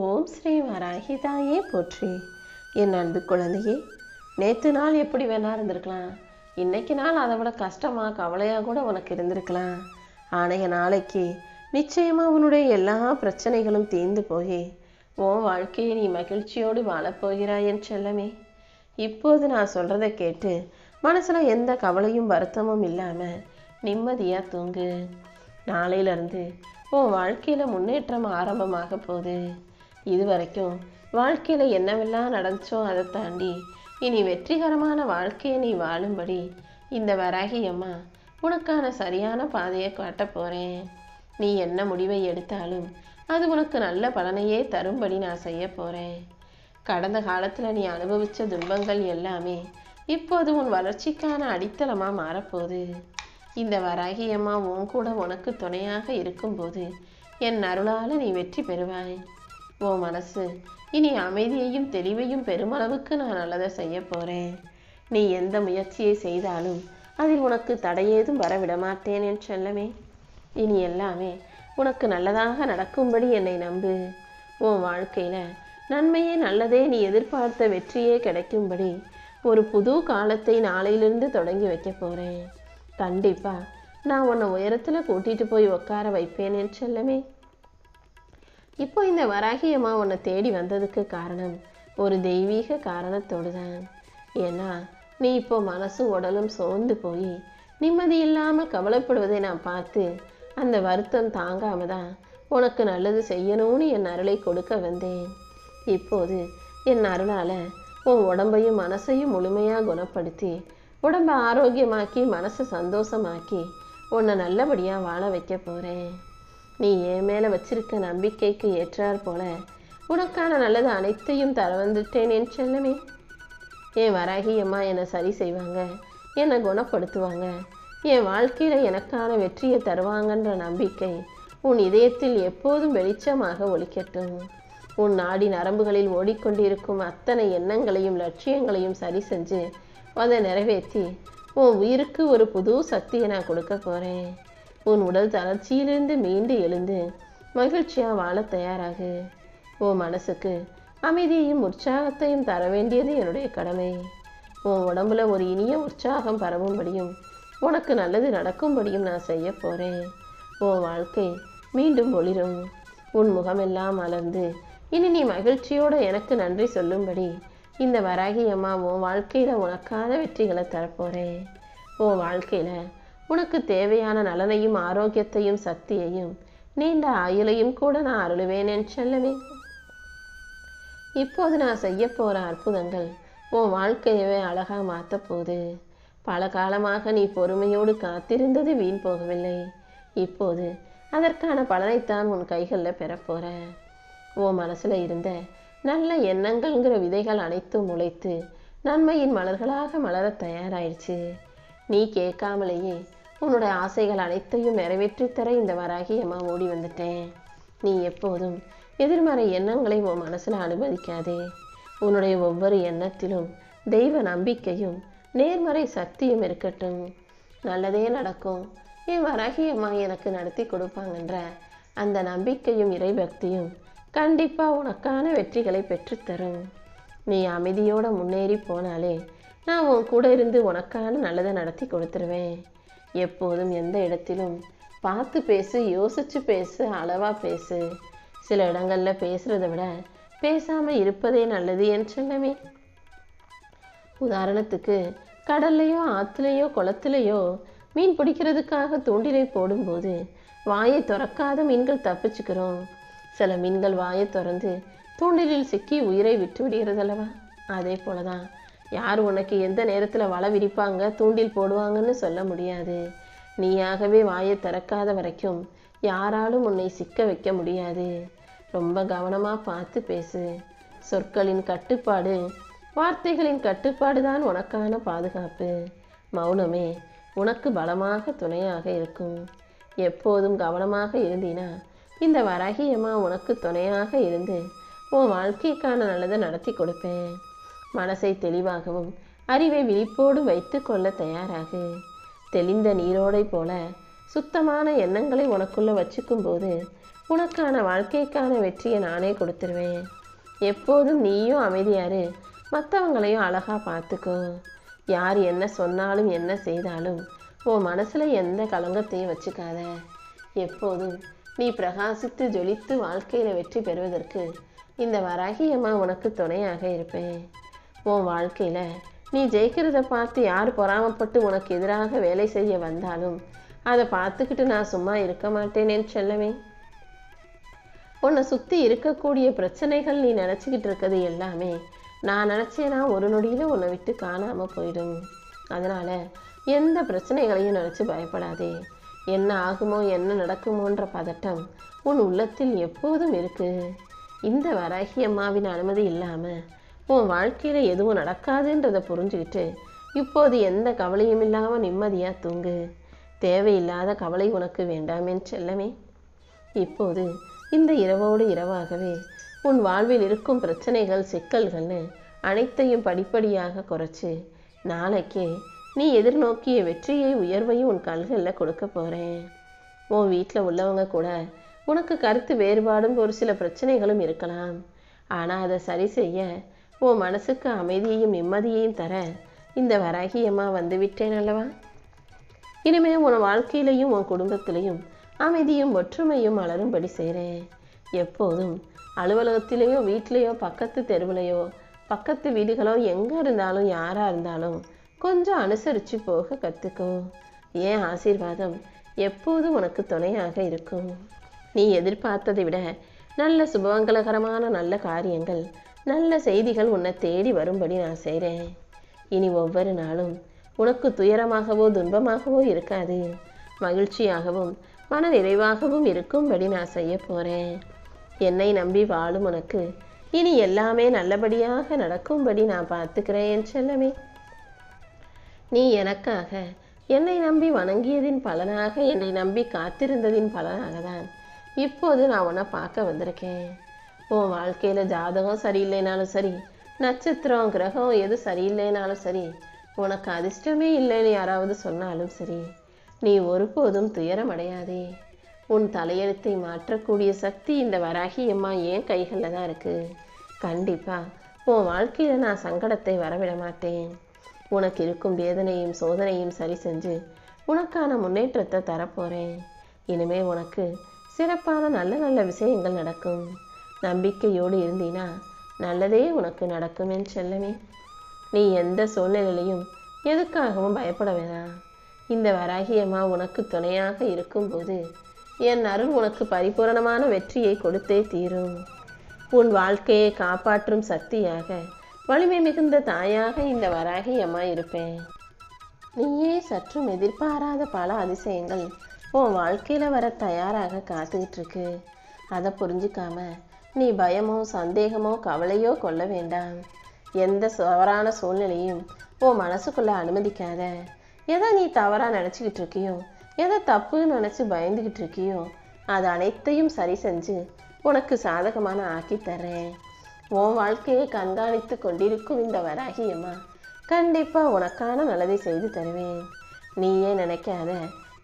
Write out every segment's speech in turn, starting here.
ஓம் ஸ்ரீ வராகிதாயே போற்றி. என் அன்பு குழந்தையே நேற்று நாள் எப்படி வேணா இருந்திருக்கலாம். இன்னைக்கு நாள் அதை விட கஷ்டமா கவலையா கூட உனக்கு இருந்திருக்கலாம். ஆனைய நாளைக்கு நிச்சயமா உன்னுடைய எல்லா பிரச்சனைகளும் தீர்ந்து போய் உன் வாழ்க்கையை நீ மகிழ்ச்சியோடு வாழப்போகிறாய் என் செல்லமே. இப்போது நான் சொல்கிறத கேட்டு மனசுல எந்த கவலையும் வருத்தமும் இல்லாம நிம்மதியா தூங்கு. நாளையிலிருந்து உன் வாழ்க்கையில முன்னேற்றம் ஆரம்பமாக போகுது. இது வரைக்கும் வாழ்க்கையில் என்னவெல்லாம் நடந்துச்சோ அதை தாண்டி இனி வெற்றிகரமான வாழ்க்கையை நீ வாழும்படி இந்த வராகி அம்மா உனக்கான சரியான பாதையை காட்டப் போகிறேன் நீ என்ன முடிவை எடுத்தாலும் அது உனக்கு நல்ல பலனையே தரும்படி நான் செய்ய போகிறேன் கடந்த காலத்தில் நீ அனுபவித்த துன்பங்கள் எல்லாமே இப்போது உன் வளர்ச்சிக்கான அடித்தளமாக மாறப்போகுது. இந்த வராகி அம்மா உன் கூட உனக்கு துணையாக இருக்கும்போது என் அருளால் நீ வெற்றி பெறுவாய். உன் மனசு. இனி அமைதியையும் தெளிவையும் பெருமளவுக்கு நான் நல்லதை செய்ய போறேன். நீ எந்த முயற்சியை செய்தாலும் அதில் உனக்கு தடையேதும் வரவிட மாட்டேன் என் செல்லமே. இனி எல்லாமே உனக்கு நல்லதாக நடக்கும்படி என்னை நம்பு. உன் வாழ்க்கையில நன்மையே நல்லதே நீ எதிர்பார்த்த வெற்றியே கிடைக்கும்படி ஒரு புது காலத்தை நாளையிலிருந்து தொடங்கி வைக்க போறேன். கண்டிப்பா நான் உன்னை உயரத்துல கூட்டிட்டு போய் உட்கார வைப்பேன் என் செல்லமே. இப்போ இந்த வராகி அம்மா உன்னை தேடி வந்ததுக்கு காரணம் ஒரு தெய்வீக காரணத்தோடு தான். ஏன்னா நீ இப்போ மனசும் உடலும் சோர்ந்து போய் நிம்மதி இல்லாமல் கவலைப்படுவதை நான் பார்த்து அந்த வருத்தம் தாங்காம தான் உனக்கு நல்லது செய்யணும்னு என் அருளை கொடுக்க வந்தேன். இப்போது என் அருளால் உன் உடம்பையும் மனசையும் முழுமையாக குணப்படுத்தி உடம்பை ஆரோக்கியமாக்கி மனசை சந்தோஷமாக்கி உன்னை நல்லபடியாக வாழ வைக்க போகிறேன் நீ என் மேலே வச்சிருக்க நம்பிக்கைக்கு ஏற்றார் போல. உனக்கான நல்லது அனைத்தையும் தர வந்துட்டேன் என் செல்லமே. என் வராகி அம்மா என்னை சரி செய்வாங்க என்னை குணப்படுத்துவாங்க. என் வாழ்க்கையில் எனக்கான வெற்றியை தருவாங்கன்ற நம்பிக்கை உன் இதயத்தில் எப்போதும் வெளிச்சமாக ஒழிக்கட்டும் உன் நாடி நரம்புகளில் ஓடிக்கொண்டிருக்கும் அத்தனை எண்ணங்களையும் லட்சியங்களையும் சரி செஞ்சு அதை நிறைவேற்றி உன் உயிருக்கு ஒரு புது சக்தியை நான் கொடுக்க போகிறேன் உன் உடல் தளர்ச்சியிலிருந்து மீண்டு எழுந்து மகிழ்ச்சியாக வாழ தயாராகு. உன் மனசுக்கு அமைதியையும் உற்சாகத்தையும் தர வேண்டியது என்னுடைய கடமை. உன் உடம்புல ஒரு இனிய உற்சாகம் பரவும்படியும் உனக்கு நல்லது நடக்கும்படியும் நான் செய்ய போகிறேன் உன் வாழ்க்கை மீண்டும் ஒளிரும். உன் முகமெல்லாம் மலர்ந்து இனி நீ மகிழ்ச்சியோடு எனக்கு நன்றி சொல்லும்படி இந்த வராகி அம்மா உன் வாழ்க்கையில் உனக்கான வெற்றிகளை தரப்போகிறேன் உன் வாழ்க்கையில் உனக்கு தேவையான நலனையும் ஆரோக்கியத்தையும் சக்தியையும் நீண்ட ஆயுளையும் கூட நான் அருளுவேன் என் செல்லவே இப்போது நான் செய்ய போகிற அற்புதங்கள் உன் வாழ்க்கையவே அழகாக மாற்ற போகுது. பல காலமாக நீ பொறுமையோடு காத்திருந்தது வீண் போகவில்லை. இப்போது அதற்கான பலனைத்தான் உன் கைகளில் பெறப்போற உன் மனசில் இருந்த நல்ல எண்ணங்கள்ங்கிற விதைகள் அனைத்தும் முளைத்து நன்மையின் மலர்களாக மலர தயாராயிடுச்சு நீ கேட்காமலேயே உன்னோட ஆசைகள் அனைத்தையும் நிறைவேற்றித்தர இந்த வராகி அம்மா ஓடி வந்துட்டேன். நீ எப்போதும் எதிர்மறை எண்ணங்களை உன் மனசில் அனுமதிக்காதே. உன்னுடைய ஒவ்வொரு எண்ணத்திலும் தெய்வ நம்பிக்கையும் நேர்மறை சக்தியும் இருக்கட்டும். நல்லதே நடக்கும். என் வராகி அம்மா எனக்கு நடத்தி கொடுப்பாங்கன்ற அந்த நம்பிக்கையும் இறைபக்தியும் கண்டிப்பாக உனக்கான வெற்றிகளை பெற்றுத்தரும் நீ அமைதியோடு முன்னேறி போனாலே நான் உன் கூட இருந்து உனக்கான நல்லதை நடத்தி கொடுத்துருவேன். எப்போதும் எந்த இடத்திலும் பார்த்து பேசு யோசிச்சு பேசு அளவாக பேசு. சில இடங்களில் பேசுறதை விட பேசாமல் இருப்பதே நல்லது என் செல்லமே. உதாரணத்துக்கு கடல்லையோ ஆற்றுலையோ குளத்துலையோ மீன் பிடிக்கிறதுக்காக தூண்டிலை போடும்போது வாயை திறக்காத மீன்கள் தப்பிச்சுக்கிறோம். சில மீன்கள் வாயை திறந்து தூண்டிலில் சிக்கி உயிரை விட்டு விடுகிறதல்லவா? அதே போலதான் யார் உனக்கு எந்த நேரத்தில் வலை விரிப்பாங்க தூண்டில் போடுவாங்கன்னு சொல்ல முடியாது. நீயாகவே வாயை திறக்காத வரைக்கும் யாராலும் உன்னை சிக்க வைக்க முடியாது. ரொம்ப கவனமாக பார்த்து பேசு. சொற்களின் கட்டுப்பாடு வார்த்தைகளின் கட்டுப்பாடு தான் உனக்கான பாதுகாப்பு. மௌனமே உனக்கு பலமாக துணையாக இருக்கும். எப்போதும் கவனமாக இருந்தினா இந்த வராகியம்மா உனக்கு துணையாக இருந்து உன் வாழ்க்கைக்கான நல்லதை நடத்தி கொடுப்பேன். மனசை தெளிவாகவும் அறிவை விழிப்போடு வைத்து கொள்ள தயாராகு. தெளிந்த நீரோடை போல சுத்தமான எண்ணங்களை உனக்குள்ள வச்சுக்கும் போது உனக்கான வாழ்க்கைக்கான வெற்றியை நானே கொடுத்துருவேன். எப்போதும் நீயும் அமைதியாரு. மற்றவங்களையும் அழகாக பார்த்துக்கோ. யார் என்ன சொன்னாலும் என்ன செய்தாலும் உன் மனசில் எந்த கலங்கத்தையும் வச்சுக்காத. எப்போதும் நீ பிரகாசித்து ஜொலித்து வாழ்க்கையில் வெற்றி பெறுவதற்கு இந்த வராகியம்மா உனக்கு துணையாக இருப்பேன். உன் வாழ்க்கையில் நீ ஜெயிக்கிறத பார்த்து யார் பொறாமப்பட்டு உனக்கு எதிராக வேலை செய்ய வந்தாலும் அதை பார்த்துக்கிட்டு நான் சும்மா இருக்க மாட்டேனேன்னு சொல்லவே உன்னை சுற்றி இருக்கக்கூடிய பிரச்சனைகள் நீ நினச்சிக்கிட்டு இருக்கிறது எல்லாமே நான் நினச்சேனா ஒரு நொடியில் உன்னை விட்டு காணாமல் போயிடும். அதனால் எந்த பிரச்சனைகளையும் நினச்சி பயப்படாதே. என்ன ஆகுமோ என்ன நடக்குமோன்ற பதட்டம் உன் உள்ளத்தில் எப்போதும் இருக்குது இந்த வராகி அம்மாவின் அனுமதி இல்லாமல் உன் வாழ்க்கையில் எதுவும் நடக்காதுன்றதை புரிஞ்சுக்கிட்டு இப்போது எந்த கவலையும் இல்லாமல் நிம்மதியாக தூங்கு. தேவையில்லாத கவலை உனக்கு வேண்டாமேன்னு செல்லமே. இப்போது இந்த இரவோடு இரவாகவே உன் வாழ்வில் இருக்கும் பிரச்சனைகள் சிக்கல்கள்னு அனைத்தையும் படிப்படியாக குறைச்சி நாளைக்கே நீ எதிர்நோக்கிய வெற்றியை உயர்வையும் உன் கல்களில் கொடுக்க போகிறேன் உன் வீட்டில் உள்ளவங்க கூட உனக்கு கருத்து வேறுபாடும் ஒரு சில பிரச்சனைகளும் இருக்கலாம். ஆனால் அதை சரி செய்ய உன் மனசுக்கு அமைதியையும் நிம்மதியையும் தர இந்த வராகியம்மா வந்து விட்டேன் அல்லவா? இனிமே உன் வாழ்க்கையிலையும் உன் குடும்பத்திலையும் அமைதியும் ஒற்றுமையும் மலரும்படி செய்கிறேன். எப்போதும் அலுவலகத்திலேயோ வீட்டிலேயோ பக்கத்து தெருவிலையோ பக்கத்து வீடுகளோ எங்கே இருந்தாலும் யாராக இருந்தாலும் கொஞ்சம் அனுசரித்து போக கற்றுக்கோ ஏன் ஆசீர்வாதம் எப்போதும் உனக்கு துணையாக இருக்கும். நீ எதிர்பார்த்ததை விட நல்ல சுபமங்களகரமான நல்ல காரியங்கள் நல்ல செய்திகள் உன்னை தேடி வரும்படி நான் செய்கிறேன் இனி ஒவ்வொரு நாளும் உனக்கு துயரமாகவோ துன்பமாகவோ இருக்காது. மகிழ்ச்சியாகவும் மன நிறைவாகவும் இருக்கும்படி நான் செய்ய போகிறேன் என்னை நம்பி வாழும் உனக்கு இனி எல்லாமே நல்லபடியாக நடக்கும்படி நான் பார்த்துக்கிறேன் என் செல்லமே. நீ எனக்காக என்னை நம்பி வணங்கியதின் பலனாக என்னை நம்பி காத்திருந்ததின் பலனாக தான் இப்போது நான் உன்னை பார்க்க வந்திருக்கேன். உன் வாழ்க்கையில் ஜாதகம் சரியில்லைனாலும் சரி நட்சத்திரம் கிரகம் எது சரியில்லைனாலும் சரி உனக்கு அதிர்ஷ்டமே இல்லைன்னு யாராவது சொன்னாலும் சரி நீ ஒருபோதும் துயரம் அடையாதே. உன் தலையெழுத்தை மாற்றக்கூடிய சக்தி இந்த வராகி அம்மா ஏன் கைகளில் தான் இருக்குது கண்டிப்பாக உன் வாழ்க்கையில் நான் சங்கடத்தை வரவிட மாட்டேன். உனக்கு இருக்கும் வேதனையும் சோதனையும் சரி செஞ்சு உனக்கான முன்னேற்றத்தை தரப்போகிறேன் இனிமே உனக்கு சிறப்பான நல்ல நல்ல விஷயங்கள் நடக்கும். நம்பிக்கையோடு இருந்தீனா நல்லதே உனக்கு நடக்குமேன்னு செல்லமே. நீ எந்த சூழ்நிலையிலையும் எதுக்காகவும் பயப்பட வேணாம். இந்த வராகியம்மா உனக்கு துணையாக இருக்கும்போது என் அருள் உனக்கு பரிபூரணமான வெற்றியை கொடுத்தே தீரும். உன் வாழ்க்கையை காப்பாற்றும் சக்தியாக வலிமை மிகுந்த தாயாக இந்த வராகியம்மா இருப்பேன். நீயே சற்றும் எதிர்பாராத பல அதிசயங்கள் உன் வாழ்க்கையில் வர தயாராக காத்துக்கிட்டு இருக்கு. அதை புரிஞ்சுக்காம நீ பயமோ சந்தேகமோ கவலையோ கொள்ள வேண்டாம். எந்த தவறான சூழ்நிலையும் உன் மனசுக்குள்ள அனுமதிக்காத. எதை நீ தவறாக நினச்சிக்கிட்டு இருக்கியோ எதை தப்புன்னு நினச்சி பயந்துக்கிட்டு இருக்கியோ அது அனைத்தையும் சரி செஞ்சு உனக்கு சாதகமான ஆக்கி தர்றேன். உன் வாழ்க்கையை கண்காணித்து கொண்டிருக்கும் இந்த வராகியம்மா கண்டிப்பாக உனக்கான நல்லதை செய்து தருவேன். நீயே நினைக்காத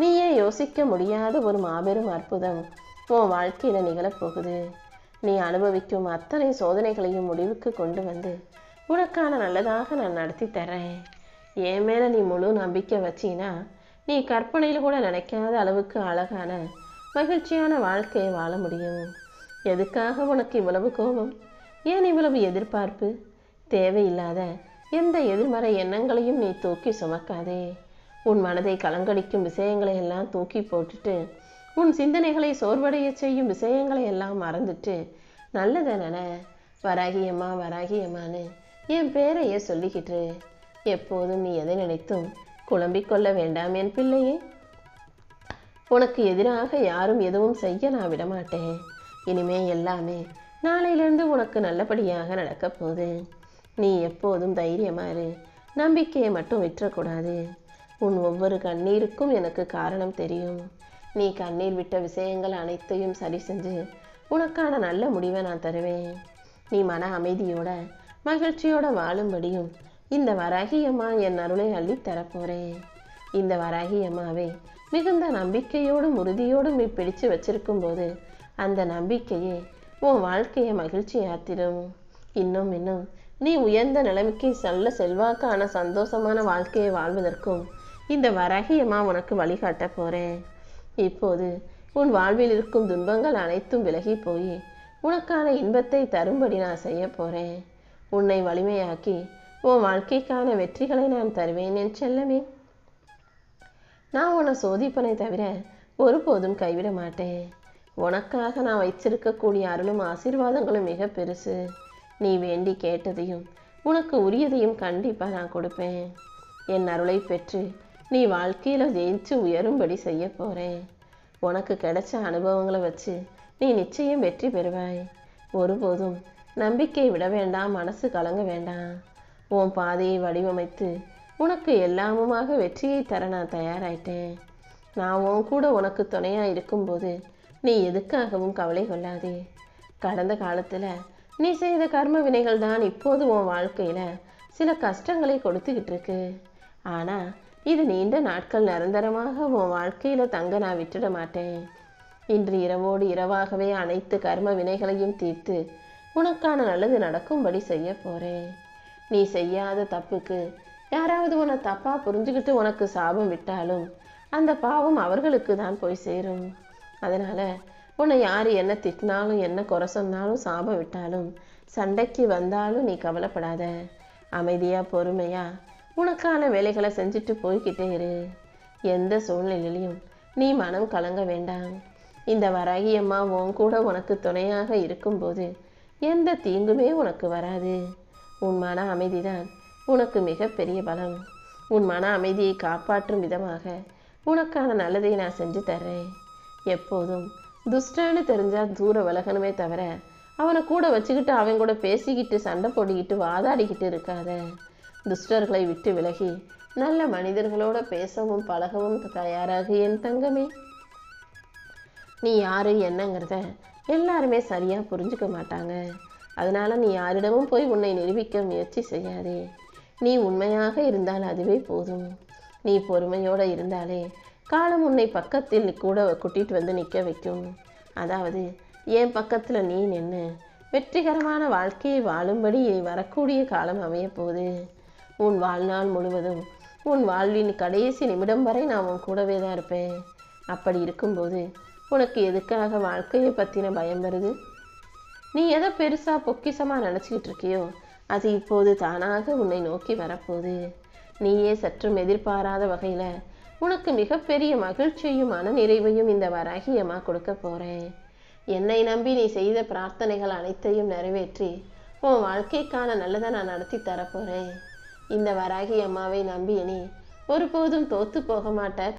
நீயே யோசிக்க முடியாத ஒரு மாபெரும் அற்புதம் உன் வாழ்க்கையில் நிகழப்போகுது. நீ அனுபவிக்கும் அத்தனை சோதனைகளையும் முடிவுக்கு கொண்டு வந்து உனக்கான நல்லதாக நான் நடத்தி தரேன் என் மேல நீ முழு நம்பிக்கை வச்சினா நீ கற்பனையில் கூட நினைக்காத அளவுக்கு அழகான மகிழ்ச்சியான வாழ்க்கையை வாழ முடியும். எதுக்காக உனக்கு இவ்வளவு கோபம்? ஏன் இவ்வளவு எதிர்பார்ப்பு? தேவையில்லாத எந்த எதிர்மறை எண்ணங்களையும் நீ தூக்கி சுமக்காதே. உன் மனதை கலங்கடிக்கும் விஷயங்களை எல்லாம் தூக்கி போட்டுட்டு உன் சிந்தனைகளை சோர்வடைய செய்யும் விஷயங்களை எல்லாம் மறந்துட்டு நல்லதை நன வராகியம்மா வராகியம்மான்னு என் பேரையே சொல்லிக்கிட்டு எப்போதும் நீ எதை நினைத்தும் குழம்பிக் கொள்ள வேண்டாம் என் பிள்ளையே. உனக்கு எதிராக யாரும் எதுவும் செய்ய நான் விடமாட்டேன். இனிமே எல்லாமே நாளையிலிருந்து உனக்கு நல்லபடியாக நடக்கப் போகுது. நீ எப்போதும் தைரியமாறு நம்பிக்கையை மட்டும் விட்டுறக்கூடாது உன் ஒவ்வொரு கண்ணீருக்கும் எனக்கு காரணம் தெரியும். நீ கண்ணீர் விட்ட விஷயங்கள் அனைத்தையும் சரி செஞ்சு உனக்கான நல்ல முடிவை நான் தருவேன். நீ மன அமைதியோட மகிழ்ச்சியோட வாழும்படியும் இந்த வராகி அம்மா என் அருளை அள்ளி தரப்போறேன். இந்த வராகி அம்மாவை மிகுந்த நம்பிக்கையோடும் உறுதியோடும் நீ பிடிச்சு வச்சிருக்கும் போது அந்த நம்பிக்கையே உன் வாழ்க்கையை மகிழ்ச்சியாத்திடும் இன்னும் இன்னும் நீ உயர்ந்த நிலைமைக்கு நல்ல செல்வாக்கான சந்தோஷமான வாழ்க்கையை வாழ்வதற்கும் இந்த வராகியமா உனக்கு வழிகாட்ட போறேன். இப்போது உன் வாழ்வில் இருக்கும் துன்பங்கள் அனைத்தும் விலகி போய் உனக்கான இன்பத்தை தரும்படி நான் செய்ய போறேன். உன்னை வலிமையாக்கி உன் வாழ்க்கைக்கான வெற்றிகளை நான் தருவேன் என் செல்லமே. நான் உன்னை சோதிப்பனை தவிர ஒருபோதும் கைவிட மாட்டேன். உனக்காக நான் வைச்சிருக்கக்கூடிய அருளும் ஆசீர்வாதங்களும் மிக பெருசு. நீ வேண்டி கேட்டதையும் உனக்கு உரியதையும் கண்டிப்பாக நான் கொடுப்பேன். என் அருளை பெற்று நீ வாழ்க்கையில் ஜெயிச்சு உயரும்படி செய்ய போகிறேன் உனக்கு கிடைச்ச அனுபவங்களை வச்சு நீ நிச்சயம் வெற்றி பெறுவாய். ஒருபோதும் நம்பிக்கை விட வேண்டாம் மனசு கலங்க வேண்டாம். உன் பாதையை வடிவமைத்து உனக்கு எல்லாமுமாக வெற்றியை தர நான் தயாராயிட்டேன். நான் உன் கூட உனக்கு துணையாக இருக்கும்போது நீ எதுக்காகவும் கவலை கொள்ளாதே. கடந்த காலத்தில் நீ செய்த கர்ம வினைகள் தான் இப்போது உன் வாழ்க்கையில் சில கஷ்டங்களை கொடுத்துக்கிட்டு இருக்கு. ஆனால் இது நீண்ட நாட்கள் நிரந்தரமாக உன் வாழ்க்கையில் தங்க நான் விட்டுட மாட்டேன். இன்று இரவோடு இரவாகவே அனைத்து கர்ம வினைகளையும் தீர்த்து உனக்கான நல்லது நடக்கும்படி செய்ய போகிறேன் நீ செய்யாத தப்புக்கு யாராவது உன்னை தப்பாக புரிஞ்சுக்கிட்டு உனக்கு சாபம் விட்டாலும் அந்த பாவம் அவர்களுக்கு தான் போய் சேரும். அதனால் உன்னை யார் என்ன திட்டினாலும் என்ன குறை சொன்னாலும் சாபம் விட்டாலும் சண்டைக்கு வந்தாலும் நீ கவலைப்படாத. அமைதியாக பொறுமையாக உனக்கான வேலைகளை செஞ்சுட்டு போய்கிட்டே இரு. எந்த சூழ்நிலையிலையும் நீ மனம் கலங்க வேண்டாம். இந்த வராகியம்மா உன் கூட உனக்கு துணையாக இருக்கும்போது எந்த தீங்குமே உனக்கு வராது. உன் மன அமைதிதான் உனக்கு மிகப்பெரிய பலம். உன் மன அமைதியை காப்பாற்றும் விதமாக உனக்கான நல்லதை நான் செஞ்சு தர்றேன். எப்போதும் துஷ்டான்னு தெரிஞ்சால் தூர விலகணுமே தவிர அவனை கூட வச்சுக்கிட்டு அவன் கூட பேசிக்கிட்டு சண்டை போடிக்கிட்டு வாதாடிக்கிட்டு இருக்காத. துஷ்டர்களை விட்டு விலகி நல்ல மனிதர்களோட பேசவும் பழகவும் தயாராகு என் தங்கமே. நீ யாரு என்னங்கிறத எல்லாருமே சரியாக புரிஞ்சுக்க மாட்டாங்க. அதனால் நீ யாரிடமும் போய் உன்னை நிரூபிக்க முயற்சி செய்யாதே. நீ உண்மையாக இருந்தால் அதுவே போதும். நீ பொறுமையோடு இருந்தாலே காலம் உன்னை பக்கத்தில் கூட கூட்டிகிட்டு வந்து நிற்க வைக்கும். அதாவது என் பக்கத்தில் நீ நின்று வெற்றிகரமான வாழ்க்கையை வாழும்படி வரக்கூடிய காலம் அமையப்போகுது உன் வாழ்நாள் முழுவதும் உன் வாழ்வின் கடைசி நிமிடம் வரை நான் உன் கூடவே தான் இருப்பேன். அப்படி இருக்கும்போது உனக்கு எதுக்காக வாழ்க்கையை பற்றின பயம் வருது? நீ எதை பெருசாக பொக்கிசமாக நினச்சிக்கிட்டு இருக்கியோ அது இப்போது தானாக உன்னை நோக்கி வரப்போகுது. நீயே சற்றும் எதிர்பாராத வகையில் உனக்கு மிகப்பெரிய மகிழ்ச்சியையும் மனநிறைவையும் இந்த வராகியமா கொடுக்க போகிறேன் என்னை நம்பி நீ செய்த பிரார்த்தனைகள் அனைத்தையும் நிறைவேற்றி உன் வாழ்க்கைக்கான நல்லதை நான் நடத்தி தரப்போகிறேன் இந்த வராகி அம்மாவை நம்பி ஒருபோதும் தோத்து போக மாட்ட